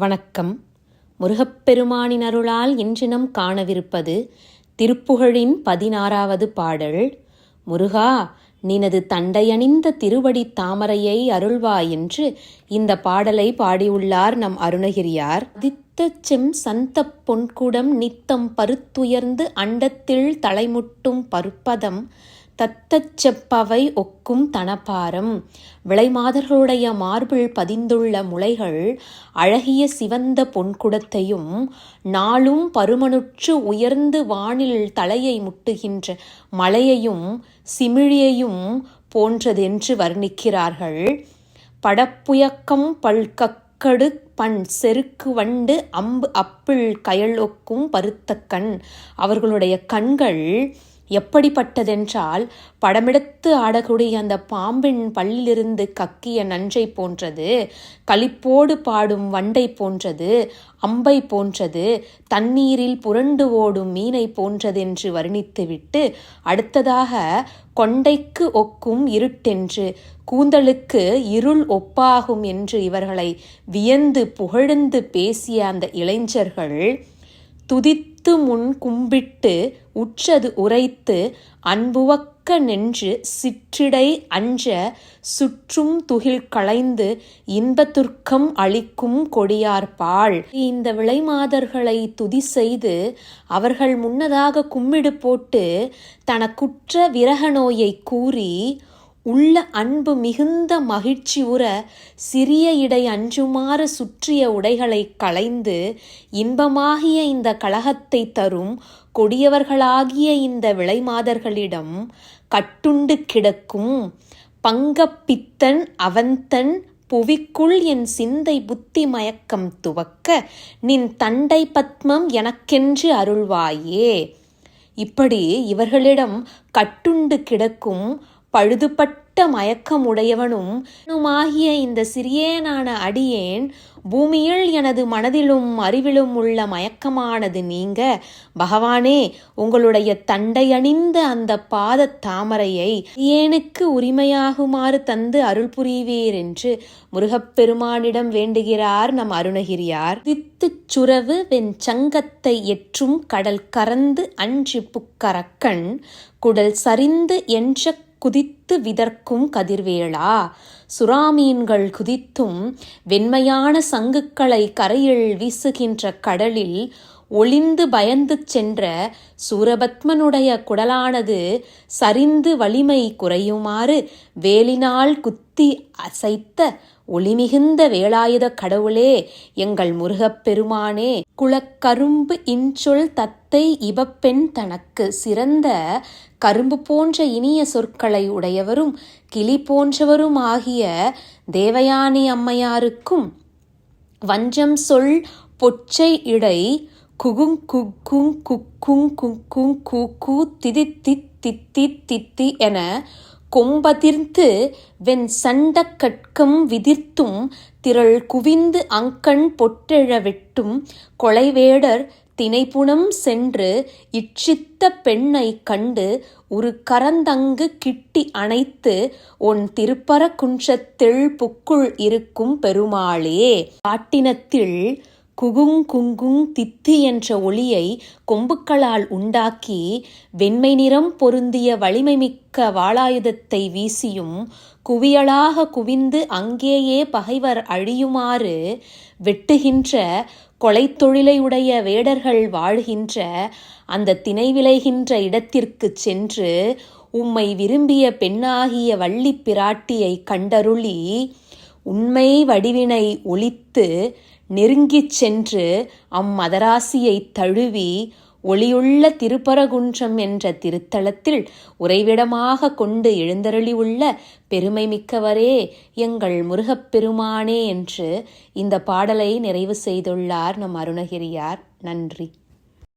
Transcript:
வணக்கம். முருகப்பெருமானின் அருளால் இன்றினம் காணவிருப்பது திருப்புகழின் பதினாறாவது பாடல். முருகா நினது தண்டையணிந்த திருவடி தாமரையை அருள்வா என்று இந்த பாடலை பாடியுள்ளார் நம் அருணகிரியார். தித்தச்செம் செம் சந்த பொன்குடம் நித்தம் பருத்துயர்ந்து அண்டத்தில் தலைமுட்டும் பருப்பதம் தத்தச்செப்பவை ஒக்கும் தனபாரம் விளைமாதர்களுடைய மார்பிள் பதிந்துள்ள முளைகள் அழகிய சிவந்த பொன்குடத்தையும் நாளும் பருமனுற்று உயர்ந்து வானில் தலையை முட்டுகின்ற மலையையும் சிமிழியையும் போன்றதென்று வர்ணிக்கிறார்கள். படப்புயக்கம் பல்கக்கடு பண் செருக்கு வண்டு அம்பு அப்பிள் கயல் ஒக்கும் பருத்தக்கண். அவர்களுடைய கண்கள் எப்படிப்பட்டதென்றால் படமெடுத்து ஆடக்கூடிய அந்த பாம்பின் பல்லிலிருந்து கக்கிய நஞ்சை போன்றது களிப்போடு பாடும் வண்டை போன்றது அம்பை போன்றது தண்ணீரில் புரண்டு ஓடும் மீனை போன்றதென்று வர்ணித்துவிட்டு அடுத்ததாக கொண்டைக்கு ஒக்கும் இருட்டென்று கூந்தலுக்கு இருள் ஒப்பாகும் என்று இவர்களை வியந்து புகழ்ந்து பேசிய அந்த இளைஞர்கள் துதித்து முன் கும்பிட்டு உற்றது உரைத்து அன்புவக்க நின்று சிற்றிடை அஞ்ச சுற்றும் துகில் களைந்து இன்பத்துர்க்கம் அளிக்கும் கொடியார்பாள் இந்த விளைமாதர்களை துதி செய்து அவர்கள் முன்னதாக கும்மிடு போட்டு தனக்குற்ற விரக நோயை கூறி உள்ள அன்பு மிகுந்த மகிழ்ச்சி உற சிறிய இடை அஞ்சுமாறு சுற்றிய உடைகளை களைந்து இன்பமாகிய இந்த கழகத்தை தரும் கொடியவர்களாகிய இந்த விளைமாதர்களிடம் கட்டுண்டு கிடக்கும் பங்கப்பித்தன் அவந்தன் புவிக்குள் என் சிந்தை புத்தி மயக்கம் துவக்க நின் தண்டை பத்மம் எனக்கென்று அருள்வாயே. இப்படி இவர்களிடம் கட்டுண்டு கிடக்கும் பழுதுபட்ட மயக்கமுடையவனும் ஆகிய இந்த சிறியேனான அடியேன் பூமியில் எனது மனதிலும் அறிவிலும் உள்ள மயக்கமானது நீங்க. பகவானே உங்களுடைய தண்டை அணிந்த அந்த பாத தாமரையை ஏனுக்கு உரிமையாகுமாறு தந்து அருள் புரிவீர் என்று முருகப்பெருமானிடம் வேண்டுகிறார் நம் அருணகிரியார். தித்துச் சுரவு வெண் சங்கத்தை எற்றும் கடல் கறந்து அன்று புக்கரக்கண் குடல் சரிந்து என்ற குதித்து விதர்க்கும் கதிர்வேளா. சுறாமீன்கள் குதித்தும் வெண்மையான சங்குக்களை கரையில் வீசுகின்ற கடலில் ஒளிந்து பயந்து சென்ற சூரபத்மனுடைய குடலானது சரிந்து வலிமை குறையுமாறு வேலினால் குத்தி அசைத்த ஒளிமிகுந்த வேலாயுத கடவுளே எங்கள் முருகப்பெருமானே குளக்கரும்பு இன்சொல் தத்தை இவப்பெண் தனக்கு சிறந்த கரும்பு போன்ற இனிய சொற்களை உடையவரும் கிளி போன்றவரும் ஆகிய தேவயானி அம்மையாருக்கும் வஞ்சம் சொல் பொச்சை இடை குகுங் குக்குங் குக்குங் குக்குங் கூக்கு திதி தித்தி தித்தி என கொம்பதிர்ந்து வெண் சண்ட விதிர்த்தும் திரள் குவிந்து அங்கண் பொட்டெழ வெட்டும் கொலைவேடர் தினைப்புணம் சென்று இச்சித்த பெண்ணை கண்டு ஒரு கரந்தங்கு கிட்டி அணைத்து உன் திருப்பர குன்றத்தில் புக்குள் இருக்கும் பெருமாளே. காட்டினத்தில் குகுங் குங்குங் தித்தி என்ற ஒளியை கொம்புக்களால் உண்டாக்கி வெண்மை நிறம் பொருந்திய வலிமை மிக்க வாளாயுதத்தை வீசியும் குவியலாக குவிந்து அங்கேயே பகைவர் அழியுமாறு வெட்டுகின்ற கொலைத்தொழிலையுடைய வேடர்கள் வாழ்கின்ற அந்த திணை விளைகின்ற இடத்திற்குச் சென்று உம்மை விரும்பிய பெண்ணாகிய வள்ளி பிராட்டியை கண்டருளி உண்மை வடிவினை ஒழித்து நெருங்கிச் சென்று அம்மதராசியை தழுவி ஒளியுள்ள திருப்பரகுன்றம் என்ற திருத்தலத்தில் உறைவிடமாக கொண்டு எழுந்தருளி உள்ள பெருமை மிக்கவரே எங்கள் முருகப்பெருமானே என்று இந்த பாடலை நிறைவு செய்துள்ளார் நம் அருணகிரியார். நன்றி.